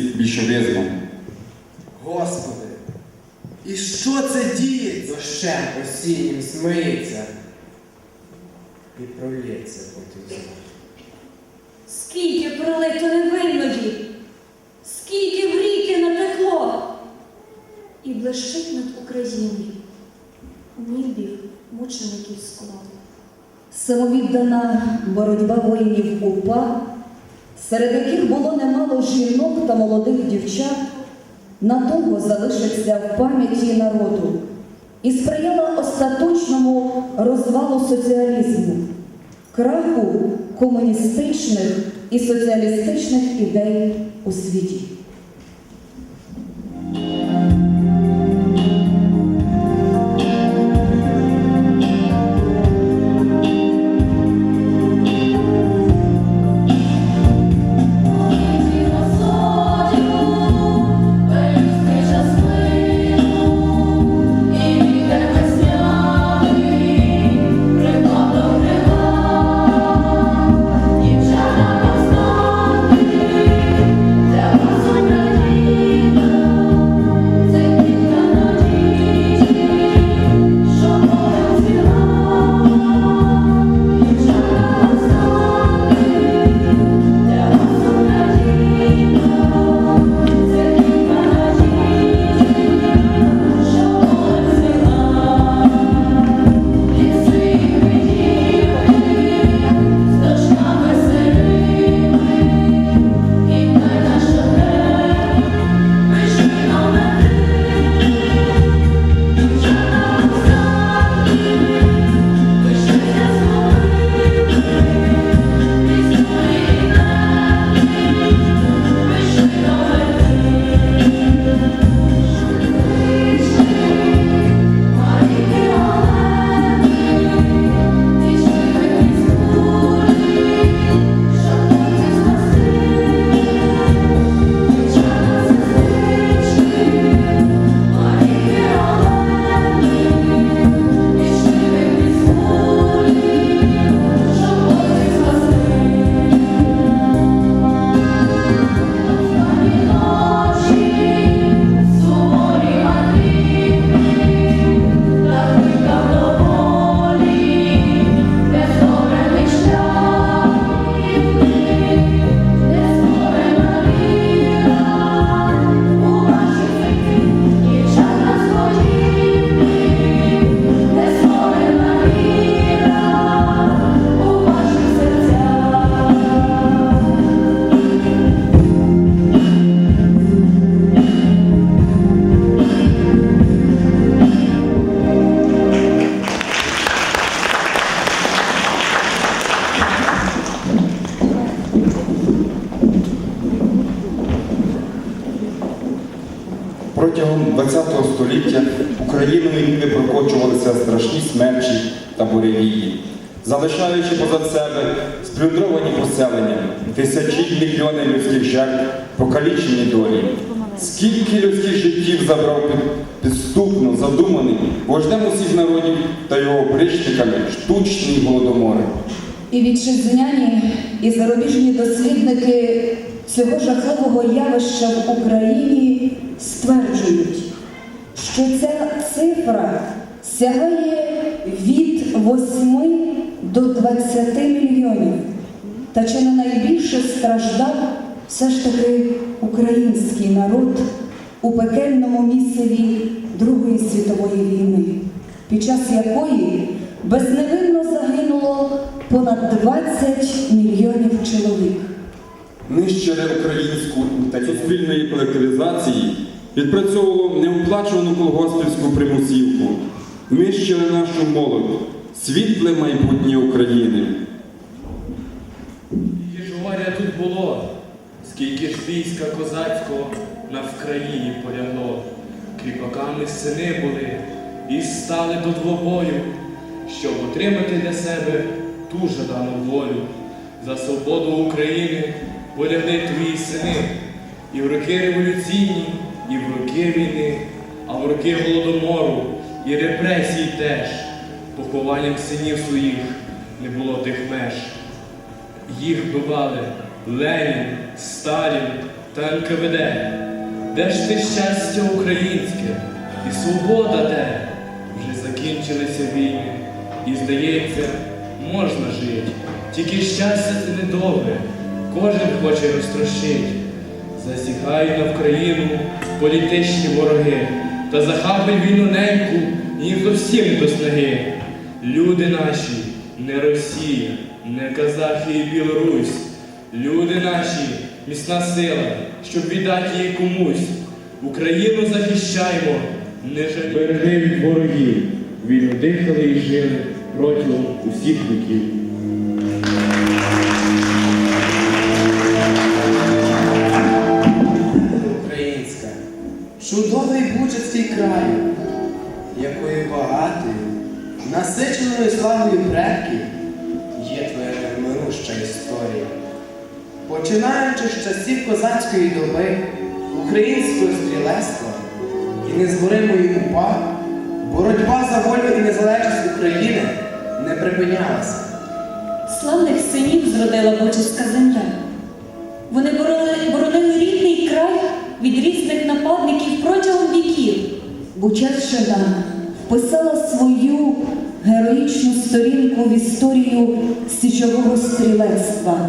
більшовизмом. Господи, і що це діється? Дощем осіннім смиється і пролється потім знову. Скільки пролито невинної, скільки в ріки натекло, і блищить над Україною нібів мучеників скло. Самовіддана боротьба воїнів УПА, серед яких було немало жінок та молодих дівчат, надовго залишиться в пам'яті народу і сприяла остаточному розвалу соціалізму, краху комуністичних і соціалістичних ідей у світі. Буревії, залишаючи позад себе сплюндровані поселення, тисячі мільйони людських жертв, покалічені долі. Скільки людських життів забрав під- підступно задуманий вождем усіх народів та його опричниками штучний голодомор. І вітчизняні і зарубіжні дослідники цього жахливого явища в Україні стверджують, що ця цифра сягає від 8 до 20 мільйонів. Та чи не найбільше страждав все ж таки український народ у пекельному місцеві Другої світової війни, під час якої безневинно загинуло понад 20 мільйонів чоловік. Нищили українську та суспільної колективізації, відпрацьовувало неоплачувану колгоспівську примусівку, нищили нашу молодь, світле майбутнє України. Скільки ж горя тут було, скільки ж війська козацького на Вкраїні полягло, кріпаками сини були і стали до двобою, щоб отримати для себе ту жадану волю. За свободу України полягли твої сини, і в роки революційні, і в роки війни, а в роки голодомору і репресій теж. Похованням синів своїх не було тих меж. Їх вбивали Ленін, Сталін, та НКВД. Де ж ти щастя українське і свобода де? Вже закінчилися війни, і здається, можна жити. Тільки щастя це недовге, кожен хоче розтрощить. Засігають на Вкраїну політичні вороги, та захапить війну неньку їм зовсім до снаги. Люди наші, не Росія, не Казахи і Білорусь. Люди наші, міцна сила, щоб віддати її комусь. Україну захищаємо, не жаль. Берегли від ворогів, вільно дихали і жили протягом усіх віків. Багатою, насиченою славою предків є твоя неминуща історія. Починаючи з часів козацької доби, українського стрілецтва і незборимої упа, боротьба за волю і незалежність України не припинялася. Славних синів зродила Бучівська земля. Вони боронили, рідний край від різних нападників протягом віків. Бучаччина вписала свою героїчну сторінку в історію січового стрілецтва,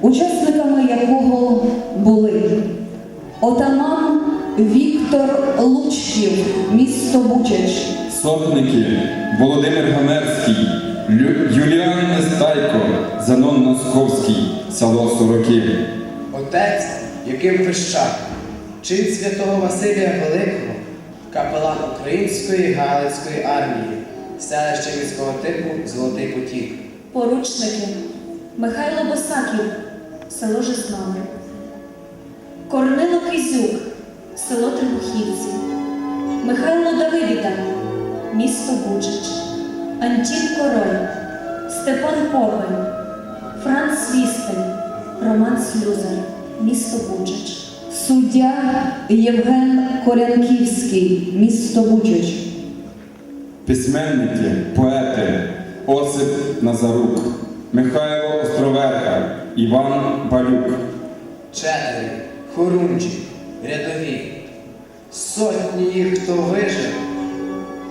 учасниками якого були отаман Віктор Лучків, місто Бучач, Сотники Володимир Гамерський, Лю- Юліан Нестайко, Зенон Московський, село Сороків. Отець Яким Пищак, чин святого Василія Великого, капелан Української Галицької армії, селище міського типу Золотий Потік. Поручники Михайло Босаків, село Жеснове. Корнило Кизюк, село Трибухівці. Михайло Давидіда, місто Бучач. Антін Король, Степан Коваль, Франц Вістель, Роман Слюзар, місто Бучач. Суддя Євген Корянківський, місто Бучач. Письменники, поети Осип Назарук, Михайло Островерха, Іван Балюк. Четвері, хорунжі, рядові. Сотні їх, хто вижив,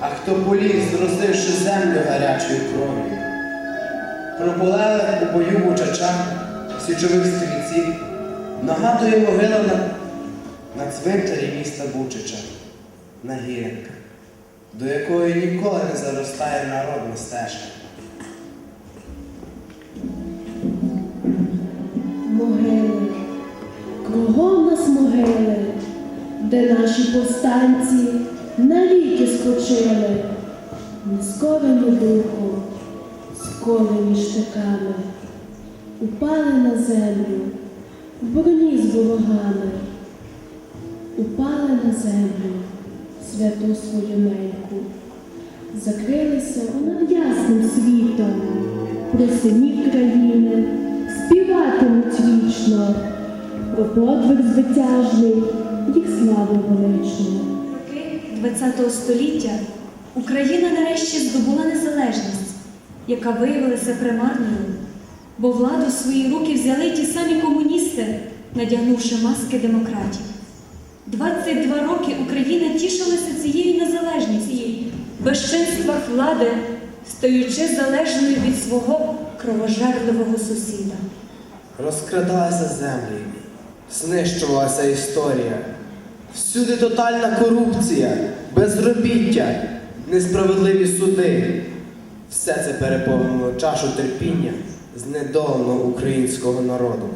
а хто поліг, зростивши землю гарячою кров'ю. Прополели у бою бучача, січових стрільців, нагадує могила на, на цвинтарі міста Бучича, на гіринках, до якої ніколи не заростає народна стежка. Могили, кругом нас могили, де наші повстанці навіки скочили, не скорені духом, скорені штиками, упали на землю, в броні з ворогами, упали на землю, святу свою неньку, закрилися над ясним світом, про синів країни співатимуть вічно, про подвиг звитяжний, їх славу величну. Роки ХХ століття Україна нарешті здобула незалежність, яка виявилася примарною, бо владу в свої руки взяли ті самі комуністи, надягнувши маски демократів. 22 роки Україна тішилася цією незалежністю, безчинствах влади, стаючи залежною від свого кровожерливого сусіда. Розкрадалися землі, знищувалася історія. Всюди тотальна корупція, безробіття, несправедливі суди. Все це переповнило чашу терпіння знедоленого українського народу.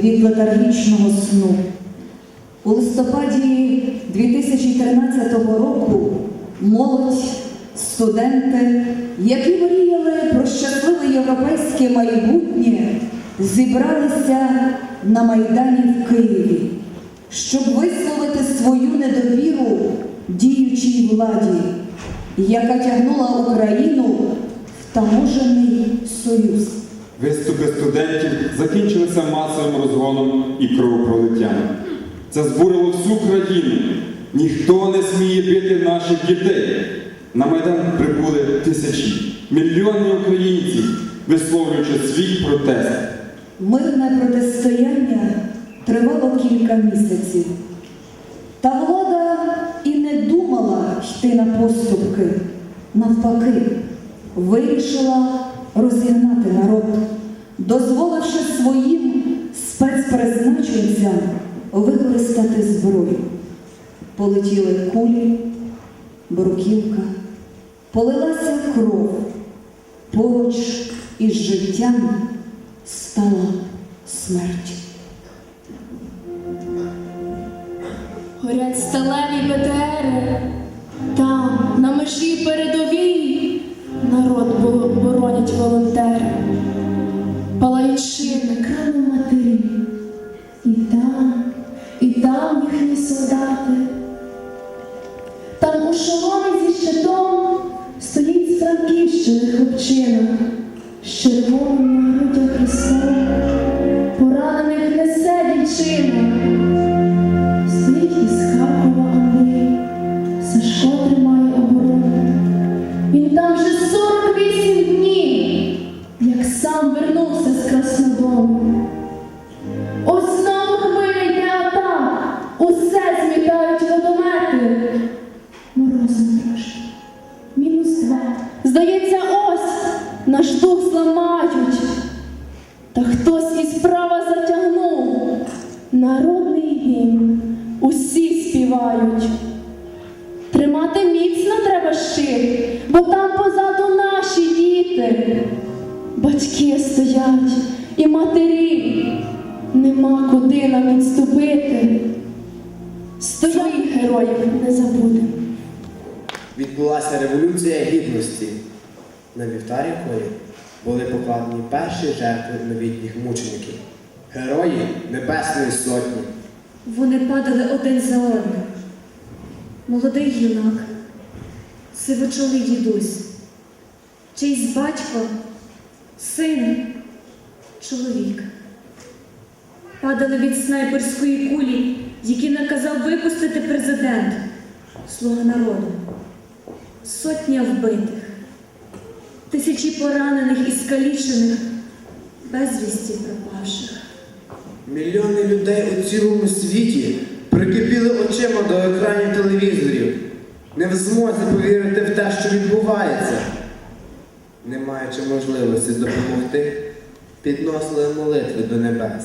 Трагічного сну. У листопаді 2013 року молодь, студенти, які мріяли про щасливе європейське майбутнє, зібралися на Майдані в Києві, щоб висловити свою недовіру діючій владі, яка тягнула Україну в таможений союз. Виступи студентів закінчилися масовим розгоном і кровопролиттям. Це збурило всю країну. Ніхто не сміє бити наших дітей. На Майдан прибули тисячі, мільйони українців, висловлюючи свій протест. Мирне протистояння тривало кілька місяців. Та влада і не думала йти на поступки. Навпаки, вирішила розігнати народ, дозволивши своїм спецпризначенцям використати зброю. Полетіли кулі, бруківка, полилася кров. Поруч із життям стала смерть. Горять сталеві БТРи, там, на межі передовій, народ боронять волонтери. Палають співають. Тримати міцно треба щит, бо там позаду наші діти. Батьки стоять і матері, нема куди нам відступити. Своїх героїв не забудемо. Відбулася революція гідності, на вівтар якої були покладені перші жертви новітніх мучеників, герої Небесної Сотні. Вони падали один за одним. Молодий юнак, сивочолий дідусь, чийсь батько, син, чоловік. Падали від снайперської кулі, які наказав випустити президент, слуга народу. Сотня вбитих, тисячі поранених і скалічених, безвісті пропавших. Мільйони людей у цілому світі прикипіли очима до екранів телевізорів, не в змозі повірити в те, що відбувається. Не маючи можливості допомогти, підносили молитви до небес.